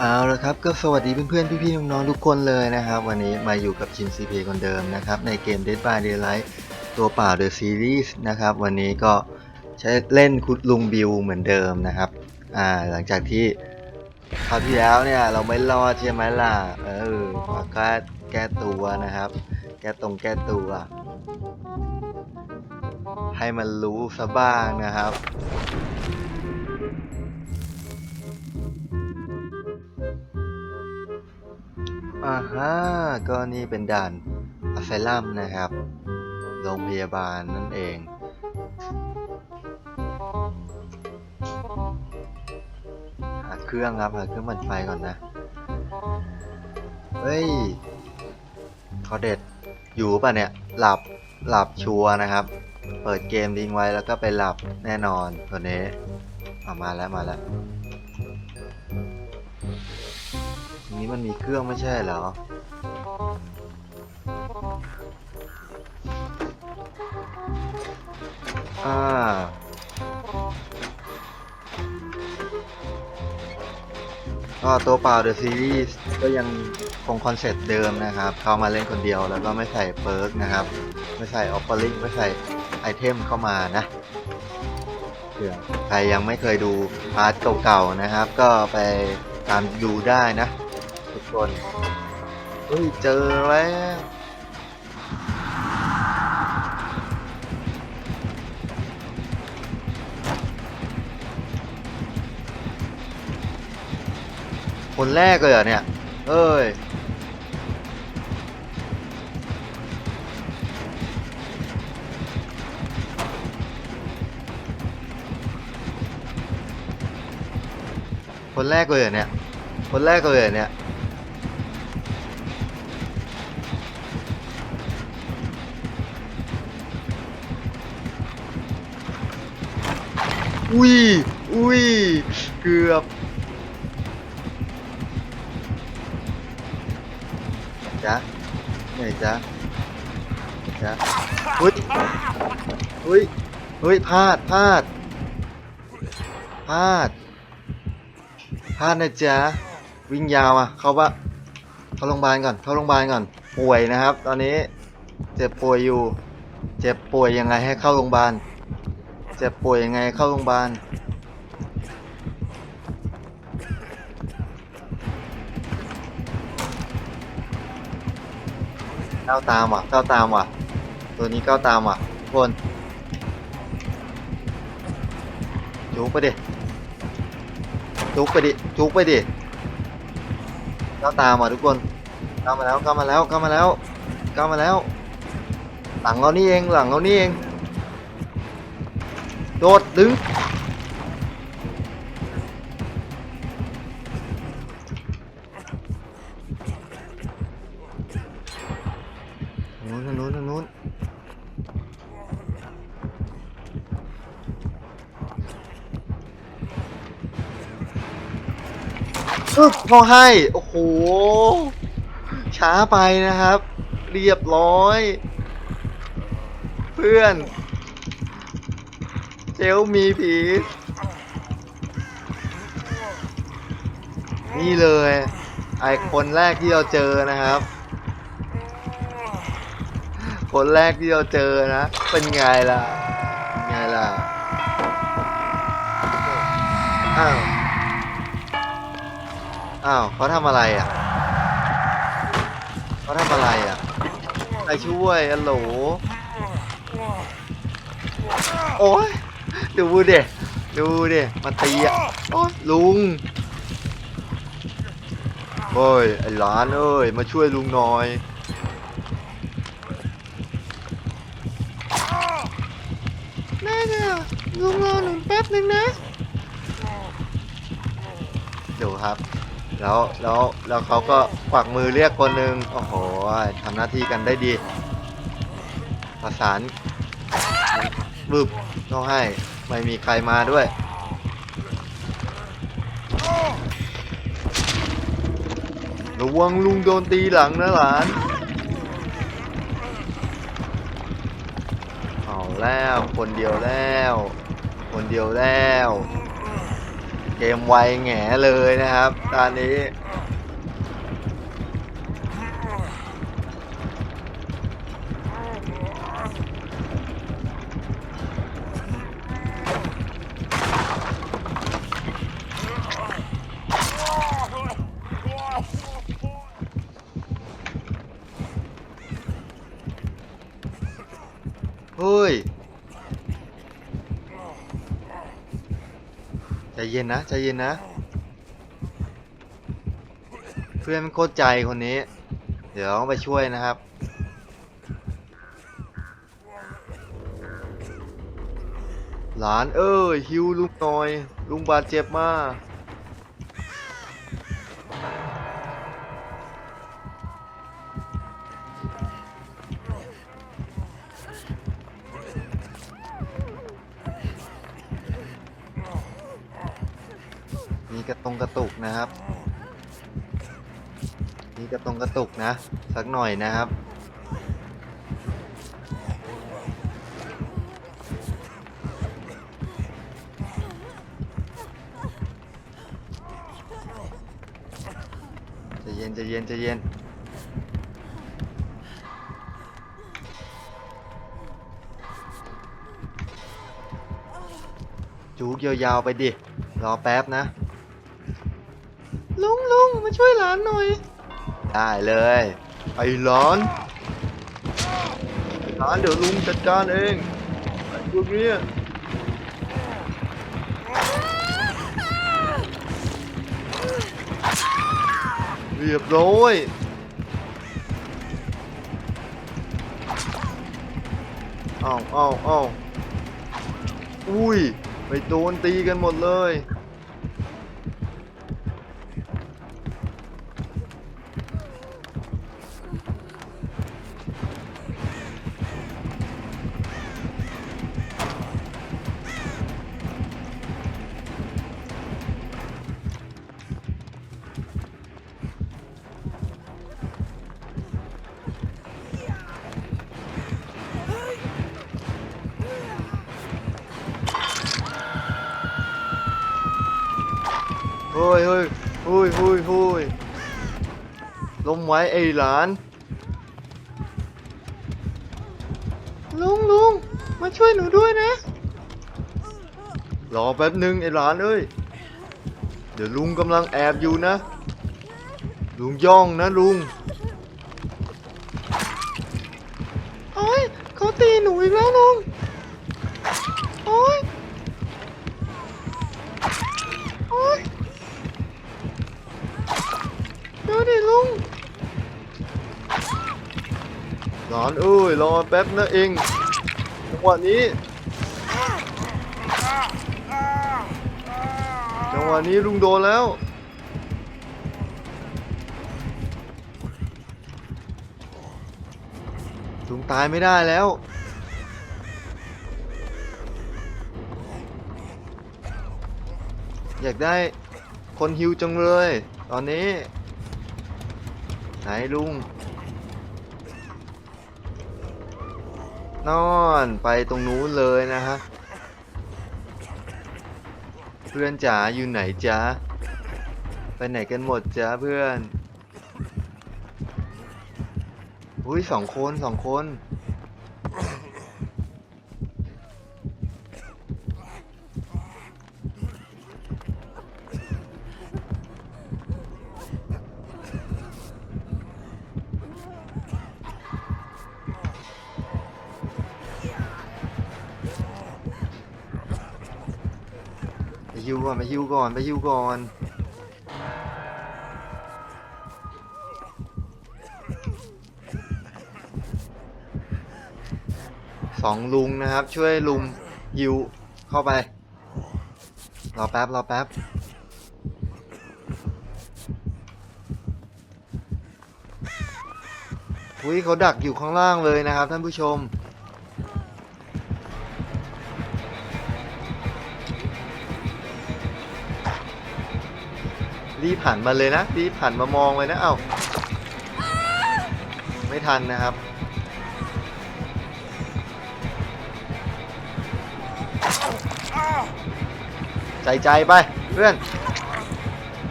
เอาละครับก็สวัสดีเพื่อนๆ พี่ๆ น้องๆ ทุกคนเลยนะครับ วันนี้มาอยู่กับชินซีเพคนเดิมนะครับ ในเกม Dead by Daylight ตัวเปล่า The Series นะครับ วันนี้ก็ใช้เล่นคุดลุงบิวเหมือนเดิมนะครับอ่าหลังจากที่คราวที่แล้วเนี่ยเราไม่รอดใช่ไหมล่ะ เออมาแก้แก้ตัวนะครับ แก้ตรงแก้ตัว ให้มันรู้ซะบ้างนะครับ อ่าฮะก็นี่เป็นด่านอัสไซลัมนะครับ โรงพยาบาลนั่นเอง หาเครื่องครับ หาเครื่องปั่นไฟก่อนนะ เฮ้ยขอเด็ดอยู่ป่ะเนี่ย หลับ หลับชัวนะครับ เปิดเกมทิ้งไว้แล้วก็ไปหลับแน่นอนตัวนี้เอามาแล้วมาแล้ว นี้มันมีเครื่องไม่ใช่เหรอ อ่า ก็ตัวเปล่า The Series ก็ยังคงคอนเซ็ปต์เดิมนะครับ เข้ามาเล่นคนเดียวแล้วก็ไม่ใส่เปิร์กนะครับ ไม่ใส่ออฟเฟอร์ลิงไม่ใส่ไอเทมเข้ามานะเผื่อใครยังไม่เคยดูพาร์ทเก่าๆนะครับ ก็ไปตามดูได้นะ คนเฮ้ยเจอแล้วคนแรกเลยเหรอเนี่ย เอ้ย คนแรกเลยเหรอเนี่ย คนแรกเลยเหรอเนี่ย อุ้ย อุ้ย เกือบ จ๊ะไหนจ๊ะจ๊ะอุ้ย อุ้ย อุ้ยพลาดพลาดพลาดพลาดนะจ๊ะ วิ่งยาวอะ เข้าปะเข้าโรงพยาบาลก่อน เข้าโรงพยาบาลก่อน ป่วยนะครับ ตอนนี้ เจ็บป่วยอยู่ เจ็บป่วยยังไงให้เข้าโรงพยาบาล เจ็บป่วยยังไงเข้าโรงพยาบาลก้าวตามว่ะก้าวตามว่ะ ตัวนี้ก้าวตามว่ะทุกคนจุกไปดิจุกไปดิจุกไปดิก้าวตามว่ะทุกคนก้าวมาแล้วก้าวมาแล้วก้าวมาแล้วก้าวมาแล้ว หลังเรานี่เองหลังเรานี่เอง โดดดึงทางนู้นทางนู้นทางนู้นอึ๊บเขาให้ โอ้โห ช้าไปนะครับ เรียบร้อย เพื่อน เจลมีผี นี่เลย ไอคนแรกที่เราเจอนะครับ คนแรกที่เราเจอนะ เป็นไงล่ะไงล่ะ อ้าว อ้าวเขาทำอะไรอะเขาทำอะไรอะใครช่วยอัลโหลโอ้ย ดูเด็ดูเด็มาตีอะโอ้ลุงโอ้ยไอ้หลานเอ้ยมาช่วยลุงหน่อยแม่เนี่ยลุงรอหนูแป๊บนึงนะเดี๋ยวครับ แล้วแล้วแล้วเขาก็กวักมือเรียกคนหนึ่งโอ้โหทำหน้าที่กันได้ดี ประสานบึบต้องให้ ไม่มีใครมาด้วย ระวังลุงโดนตีหลังนะหลาน เอาแล้วคนเดียวแล้ว คนเดียวแล้ว เกมไวแหงเลยนะครับตอนนี้ เฮ้ยใจเย็นนะใจเย็นนะ เพื่อนมันโคตรใจคนนี้ เดี๋ยวต้องไปช่วยนะครับหลานเอ้ยฮิวลุงหน่อย ลุงบาดเจ็บมาก ระตรงกระตุกนะ สักหน่อยนะครับใจเย็นใจเย็นใจเย็นจูกยาวๆไปดิ รอแป๊บนะ ลุงลุงมาช่วยหลานหน่อย ได้เลยไอ้หลานหลานเดี๋ยวลุงจัดการเองไอ้พวกเนี้ยเรียบร้อยอ้าวอ้าวอ้าวอุ้ย ไปโดนตีกันหมดเลย ไว้ไอ้หลาน ลุงลุงมาช่วยหนูด้วยนะ รอแป๊บหนึ่งไอ้หลานเอ้ย เดี๋ยวลุงกำลังแอบอยู่นะ ลุงย่องนะลุง รอแป๊บนะเองจังหวะนี้จังหวะนี้ลุงโดนแล้วลุงตายไม่ได้แล้ว อยากได้คนฮิวจังเลย ตอนนี้ ไหนลุง นอนไปตรงนู้นเลยนะฮะ เพื่อนจ๋าอยู่ไหนจ๊ะ ไปไหนกันหมดจ๊ะเพื่อน อุ้ยสองคนสองคน ฮิวก่อนไปฮิวก่อนไปฮิวก่อนสองลุงนะครับ ช่วยลุงฮิวเข้าไปรอแป๊บรอแป๊บอุ้ยเขาดักอยู่ข้างล่างเลยนะครับท่านผู้ชม รีบหันมาเลยนะรีบหันมามองเลยนะเอ้าไม่ทันนะครับใจใจไปเพื่อน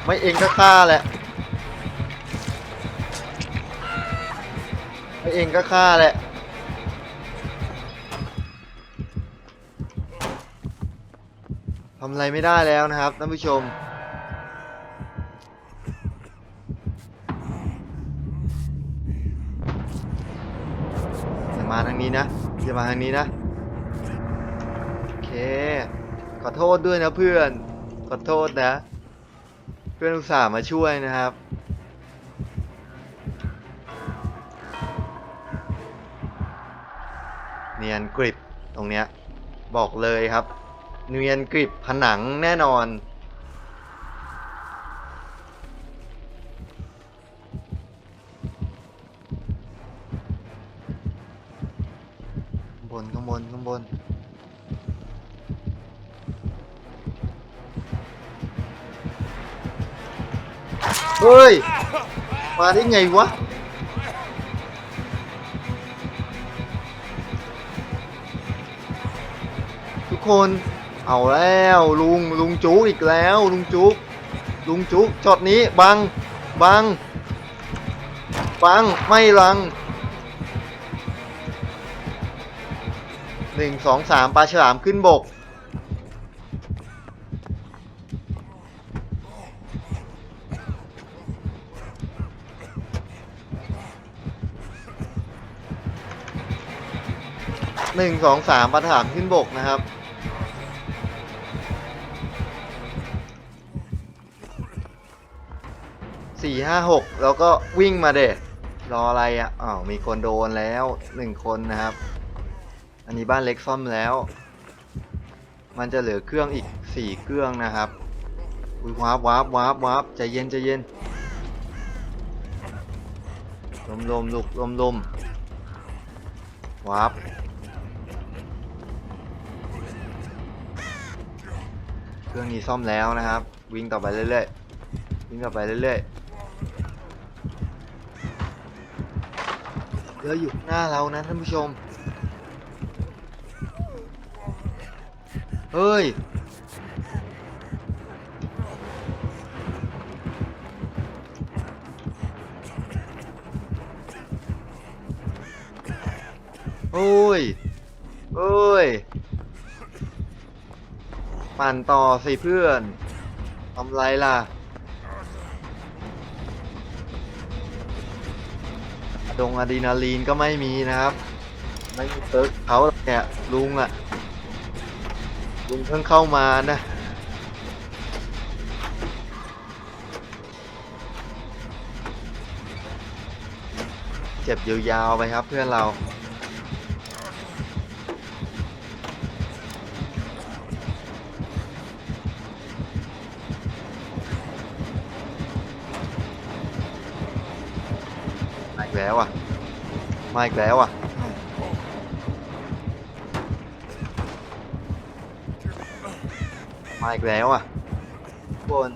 ไม่เองก็ฆ่าแหละไม่เองก็ฆ่าแหละทำอะไรไม่ได้แล้วนะครับท่านผู้ชม มาทางนี้นะ โอเค ขอโทษด้วยนะเพื่อน ขอโทษนะ เพื่อนอุตส่าห์มาช่วยนะครับ เนียนกริบตรงเนี้ย บอกเลยครับ เนียนกริบผนังแน่นอน น เฮ้ย มาได้ไงวะ ทุกคน เอาแล้วลุงลุงจุกอีกแล้ว ลุงจุกลุงจุกช็อตนี้บัง บัง บัง ไม่ลัง หนึ่งสองสามปลาฉลามขึ้นบก หนึ่งสองสามปลาฉลามขึ้นบกนะครับ สี่ห้าหกแล้วก็วิ่งมาเด็ดรออะไรอะอ้าวมีคนโดนแล้วหนึ่งคนนะครับ อันนี้บ้านเล็กซ่อมแล้ว มันจะเหลือเครื่องอีกสี่เครื่องนะครับอุ้ยวาร์ปวาร์ปวาร์ปวาร์ปใจเย็นใจเย็นลมลมลุกลมลมวาร์ปเครื่องนี้ซ่อมแล้วนะครับ วิ่งต่อไปเรื่อยๆวิ่งต่อไปเรื่อยๆเดี๋ยวอยู่หน้าเรานะท่านผู้ชม เฮ้ย โอ้ย โอ้ย ปั่นต่อสิเพื่อนทำไรล่ะ ดงอะดรีนาลีนก็ไม่มีนะครับ ไม่มีเติร์กเขาหรอกเนี่ลุงอะ ลุงเพิ่งเข้ามานะเจ็บยาวๆไปครับเพื่อนเรามาอีกแล้วอะมาอีกแล้วอะ มาอีกแล้วอะทุกคน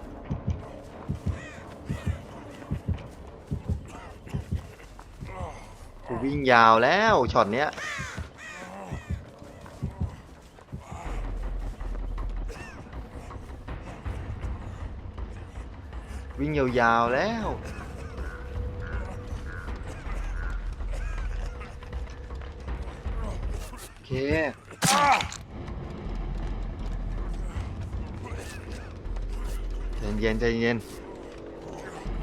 กูวิ่งยาวแล้วช็อตเนี้ยวิ่งยาวๆแล้ว โอเค ใจ เย็นใจเย็น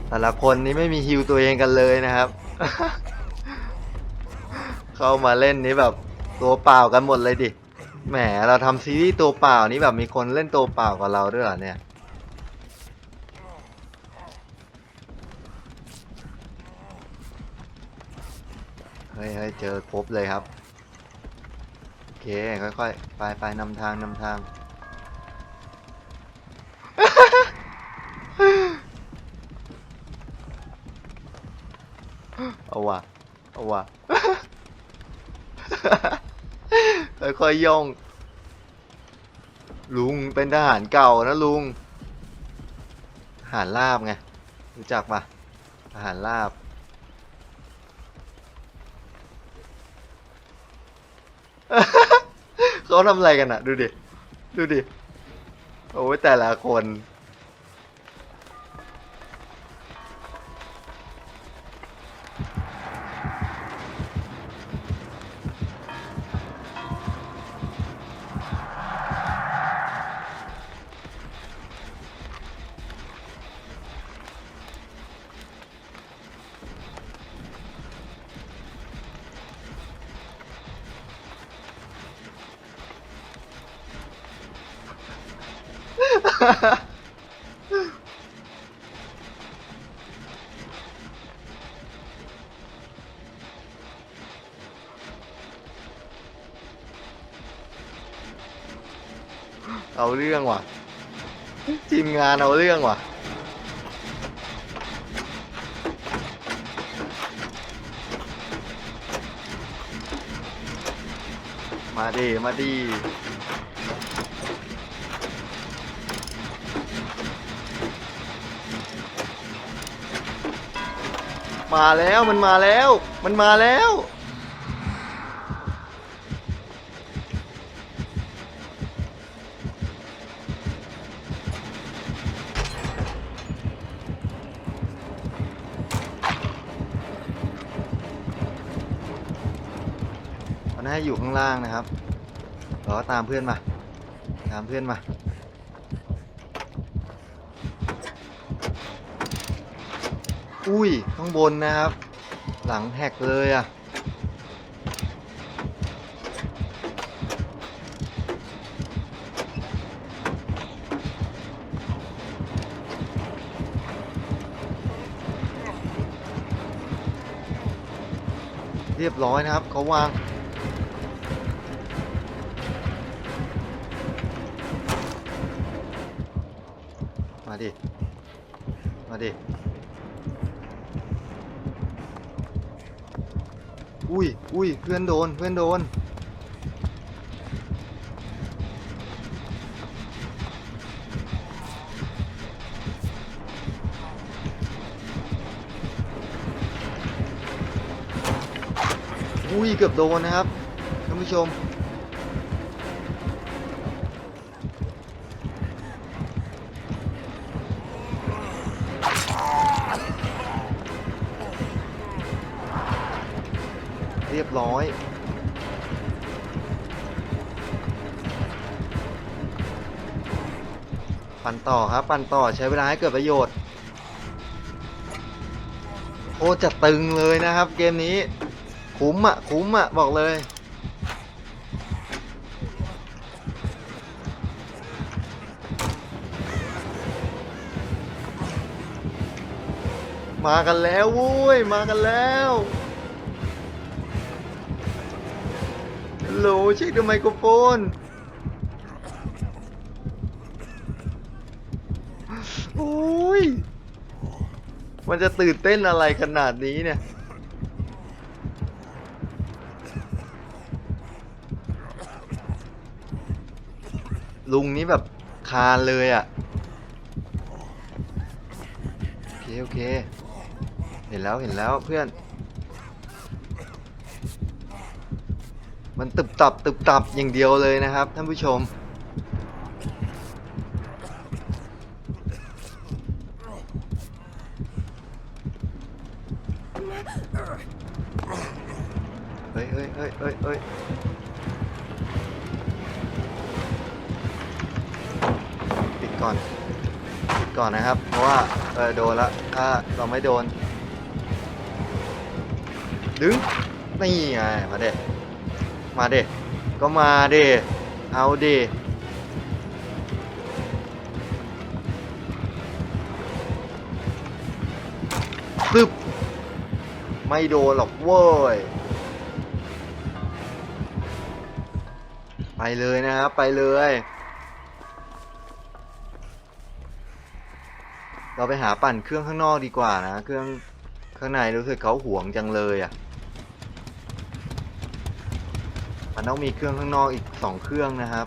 แต่ละคนนี้ไม่มีฮิวตัวเองกันเลยนะครับ เข้ามาเล่นนี้แบบตัวเปล่ากันหมดเลยดิ แหมเราทำซีรีส์ตัวเปล่านี้แบบมีคนเล่นตัวเปล่ากว่าเราด้วยเหรอเนี่ย เฮ้ยเฮ้ยเจอครบเลยครับ โอเค ค่อยๆ ไปไปนำทางนำทาง ว่ะเอาว่ะค่อยๆย่อง ลุงเป็นทหารเก่านะลุงทหารลาบไง รู้จักปะทหารลาบ เขาทำอะไรกันอะดูดิ ดูดิ โอ้ยแต่ละคน เอาเรื่องว่ะ ทีมงานเอาเรื่องว่ะ มาดีมาดี มาแล้วมันมาแล้ว มันมาแล้ว มันให้อยู่ข้างล่างนะครับเราก็ตามเพื่อนมา ตามเพื่อนมา อุ้ย ข้างบนนะครับ หลังแหกเลยอะ เรียบร้อยนะครับ เขาวางมาดิ มาดิ อุ้ยอุ้ยเพื่อนโดน เพื่อนโดน อุ้ย เกือบโดนนะครับท่านผู้ชม รียบร้อย ปั่นต่อครับ ปั่นต่อใช้เวลาให้เกิดประโยชน์โอ้จะตึงเลยนะครับเกมนี้ คุ้มอะ คุ้มอะ บอกเลยมากันแล้ววุ้ย มากันแล้ว โหลเช็คดูไมโครโฟน โอ้ย มันจะตื่นเต้นอะไรขนาดนี้เนี่ย ลุงนี้แบบคานเลยอะ่ะ โอเค โอเค เห็นแล้วเห็นแล้วเพื่อน มันตึบตับตึบตับอย่างเดียวเลยนะครับท่านผู้ชม เฮ้ยเฮ้ยเฮ้ยเฮ้ยเฮ้ยปิดก่อนปิดก่อนนะครับ เพราะว่าเออโดนละถ้าเราไม่โดน ดึงนี่ไงมาเด็ มาเด็ก็มาเด็เอาเด็ซึบไม่โดนหรอกเว้ย ไปเลยนะครับ ไปเลย เราไปหาปั่นเครื่องข้างนอกดีกว่านะ เครื่องข้างในรู้สึกเขาห่วงจังเลยอะ มัน ต้องมีเครื่องข้างนอกอีกสองเครื่องนะครับ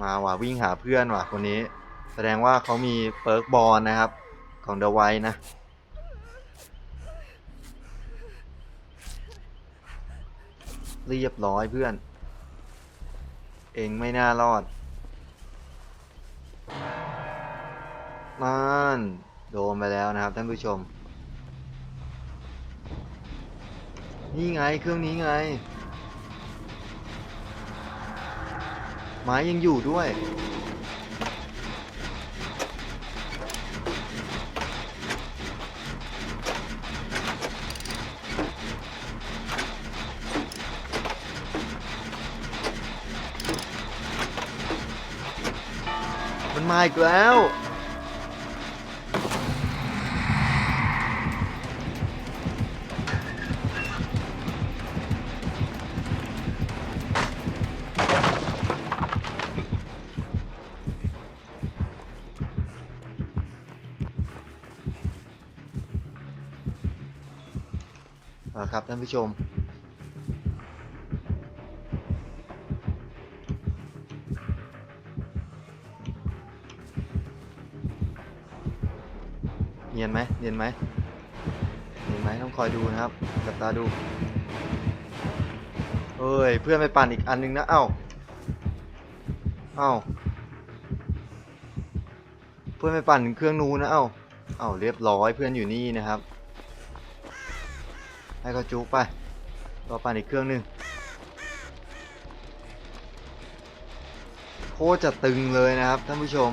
มาว่ะวิ่งหาเพื่อนว่ะคนนี้ แสดงว่าเขามีเปิร์กบอลนะครับ ของเดอะไวนะ เรียบร้อยเพื่อน เองไม่น่ารอดนั่นโดนไปแล้วนะครับท่านผู้ชม นี่ไงเครื่องนี้ไง ไม้ยังอยู่ด้วย มาอีกแล้วเอาละครับท่านผู้ชม ไหมเนียนไหมเนียนไหมต้องคอยดูนะครับจับตาดูเอ้ยเพื่อนไปปั่นอีกอันนึงนะเอ้าเอ้าเพื่อนไปปั่นเครื่องนู้นนะเอ้าเอ้าเรียบร้อยเพื่อนอยู่นี่นะครับ ให้เขาจุกไปรอปั่นอีกเครื่องหนึ่งโคตรจะตึงเลยนะครับท่านผู้ชม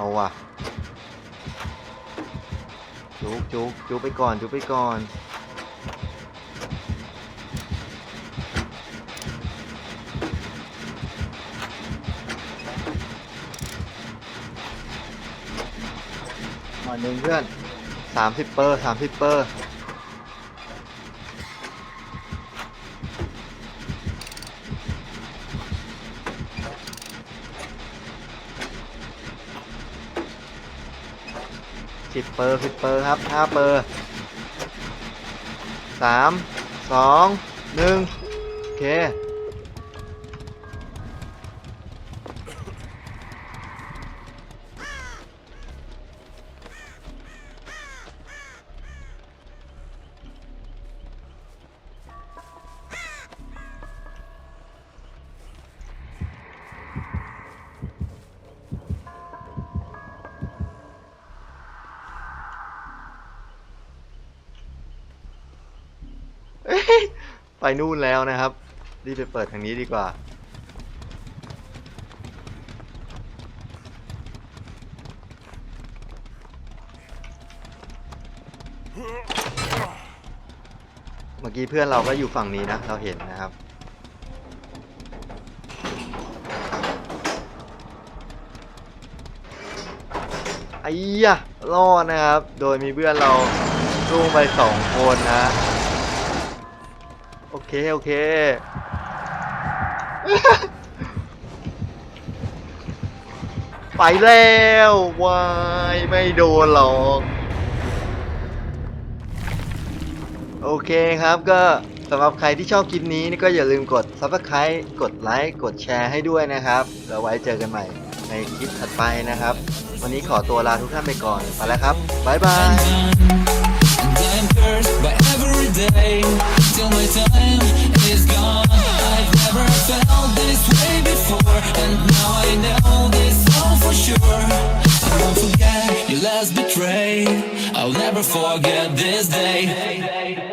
เอาว่ะ จุกจุกจุกไปก่อน จุกไปก่อนหน่อยหนึ่งเพื่อนสามสิบเปอร์สามสิบเปอร์ สิบเปอร์สิบเปอร์ครับห้าเปอร์สามสองหนึ่งโอเค ไปนู่นแล้วนะครับ รีบไปเปิดทางนี้ดีกว่า เมื่อกี้เพื่อนเราก็อยู่ฝั่งนี้นะ เราเห็นนะครับไอ้ยะรอดนะครับ โดยมีเพื่อนเรารุ่งไปสองคนนะ เค โอเค ไปแล้ววายไม่โดนหรอก โอเคครับก็สำหรับใครที่ชอบคลิปนี้นี่ก็อย่าลืมกด subscribe กดไลค์กดแชร์ให้ด้วยนะครับ แล้วไว้เจอกันใหม่ในคลิปถัดไปนะครับ วันนี้ขอตัวลาทุกท่านไปก่อนไปแล้วครับ บ๊ายบาย And I'm cursed by every day. Till my time is gone. I've never felt this way before. And now I know this all for sure. I won't forget your last betray. I'll never forget this day